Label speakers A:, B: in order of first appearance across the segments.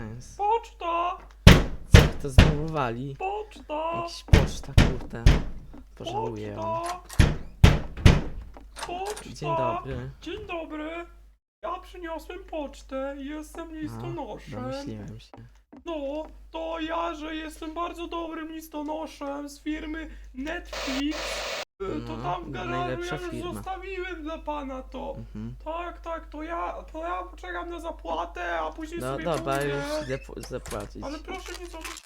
A: Jest?
B: Poczta!
A: Co to znowu wali?
B: Poczta!
A: Jakiś poczta, kurde. Pożałuję.
B: Poczta! Poczta!
A: Dzień dobry.
B: Dzień dobry. Ja przyniosłem pocztę i jestem
A: No,
B: listonoszem.
A: domyśliłem się.
B: No, to ja, że jestem bardzo dobrym listonoszem z firmy Netflix. To
A: No,
B: tam w garażu
A: najlepsza
B: ja już
A: firma.
B: zostawiłem dla pana to.
A: Mhm.
B: Tak, tak, to ja, to ja poczekam na zapłatę, a później
A: No
B: sobie
A: dobra,
B: pójdę.
A: już idę po- zapłacić.
B: Ale proszę nie zrobić.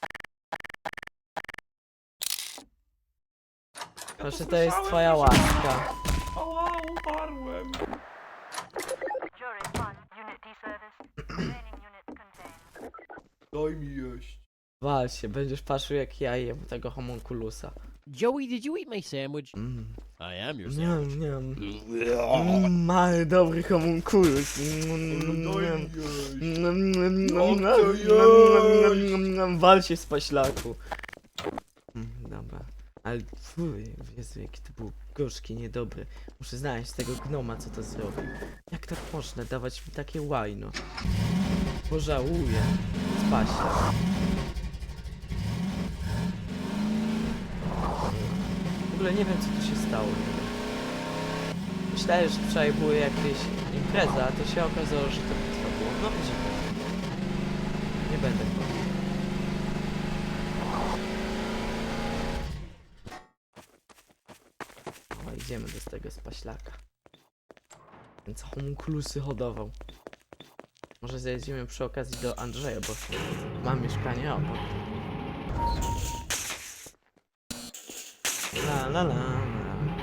B: Ja
A: Proszę, to jest
B: słyszałem,
A: twoja
B: proszę
A: łaska.
B: Ała, umarłem.
C: Jury 1, Unit D service. Remaining units contained.
B: Daj mi jeść.
A: Wal się, będziesz patrzył jak ja jem tego homunculusa.
D: Joey, did you eat my sandwich?
A: Mm.
D: I am your sandwich.
A: Niam, niam. Mm, mały, dobry homunculus. Mm,
B: jeść?
A: nam, nam, Wal się z paślaku. Mm, Dobra. Ale fuj, Jezu, jaki to był gorzki, niedobry. Muszę znaleźć tego gnoma, co to zrobił. Jak tak można dawać mi takie łajno? Pożałuję. Spasia. Ogóle nie wiem, co tu się stało. Myślałem, że wczoraj były jakieś impreza, a to się okazało, że to bitwa było. No dziwne. Nie będę. O, idziemy do tego spaślaka. Więc homunculusy hodował. Może zajedziemy przy okazji do Andrzeja, bo mam mieszkanie obok. La la la la.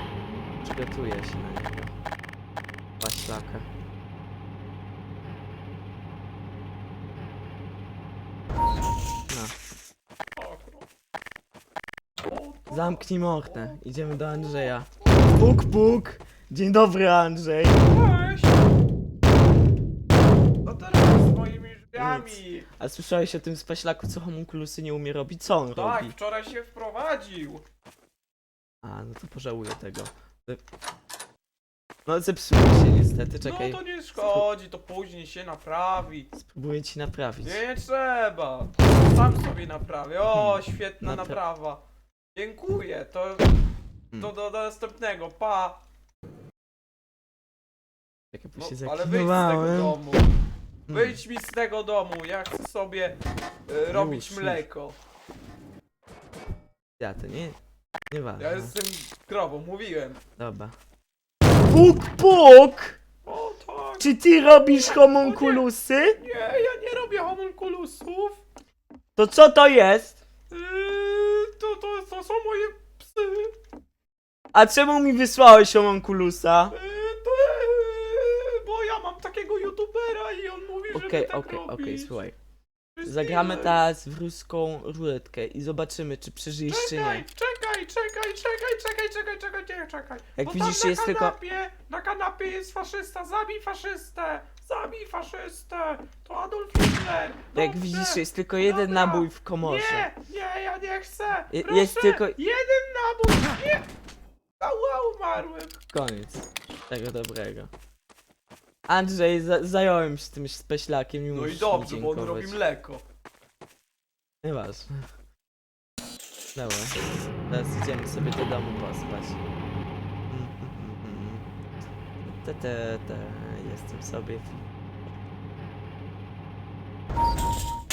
A: Przygotuję się na niego. Paślaka. No, zamknij mordę. Idziemy do Andrzeja. Puk, puk. Dzień dobry, Andrzej.
B: Cześć! Co teraz z moimi drzwiami?
A: A słyszałeś o tym spaślaku, co homunculusy nie umie robić? Co on
B: Tak,
A: robi?
B: wczoraj się wprowadził.
A: A, no to pożałuję tego. No zepsuło się niestety, czekaj.
B: No to nie szkodzi, to później się naprawi.
A: Spróbuję ci naprawić.
B: Nie, nie trzeba. Sam sobie naprawię. O, świetna
A: Napra-
B: naprawa. Dziękuję, to,
A: Hmm.
B: to do, do następnego, pa.
A: Czekaj, bo
B: No,
A: się
B: ale wyjdź z tego
A: zaklinowałem.
B: domu.
A: Hmm.
B: Wyjdź mi z tego domu, ja chcę sobie e, robić
A: już.
B: mleko.
A: Ja to nie... Nie ważne.
B: Ja jestem krową, mówiłem.
A: Dobra. Puk, puk!
B: O tak,
A: Czy ty robisz homunculusy?
B: nie, ja nie robię homunculusów.
A: To co to jest?
B: Yy, to, to, to są moje psy.
A: A czemu mi wysłałeś homunculusa?
B: Yy, to, yy, bo ja mam takiego youtubera i on mówi, żeby
A: Okej,
B: tak
A: okej,
B: robić.
A: okej, słuchaj. Zagramy teraz w ruską ruletkę i zobaczymy, czy przeżyjesz, czy
B: Czekaj,
A: nie.
B: czekaj, czekaj, czekaj, czekaj, czekaj, czekaj, czekaj, czekaj.
A: Jak
B: Bo
A: widzisz,
B: tam na
A: jest tylko-
B: kanapie, Na kanapie jest faszysta, zabij faszystę! Zabij faszystę! To Adolf Hitler!
A: Jak
B: Dobrze.
A: widzisz, jest tylko jeden
B: Dobra.
A: nabój w komorze.
B: Nie, nie, ja nie chcę!
A: Je-
B: Proszę,
A: jest tylko-
B: jeden nabój! Nie! Ała, umarłem!
A: Koniec tego dobrego. Andrzej, za zająłem się tym speślakiem i
B: No i
A: musisz mi
B: dobrze, bo on
A: dziękować.
B: robi mleko.
A: Nieważne. Dobra, teraz idziemy sobie do domu pospać. Te, te, te, jestem sobie.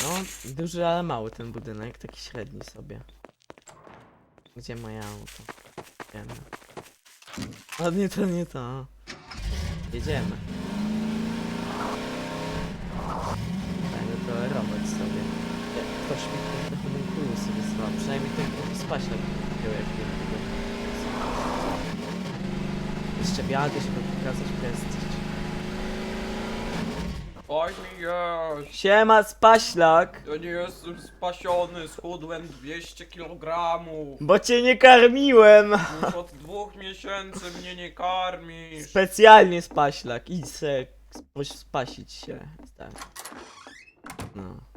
A: No, duży, ale mały ten budynek, taki średni sobie. Gdzie moje auto? Jedziemy. O, nie to, nie to. Jedziemy. Będę to robić sobie. Ktoś mi wysłał, przynajmniej ten drugi spaślak wziął jak. Jeszcze wiadę, żeby pokazać prestiż.
B: Oj mi jeść!
A: Siema spaślak!
B: Ja nie jestem spasiony, schudłem 200 kg.
A: Bo cię nie karmiłem!
B: Już od dwóch miesięcy mnie nie karmisz.
A: Specjalnie spaślak, idź se spasić się. Tak. No.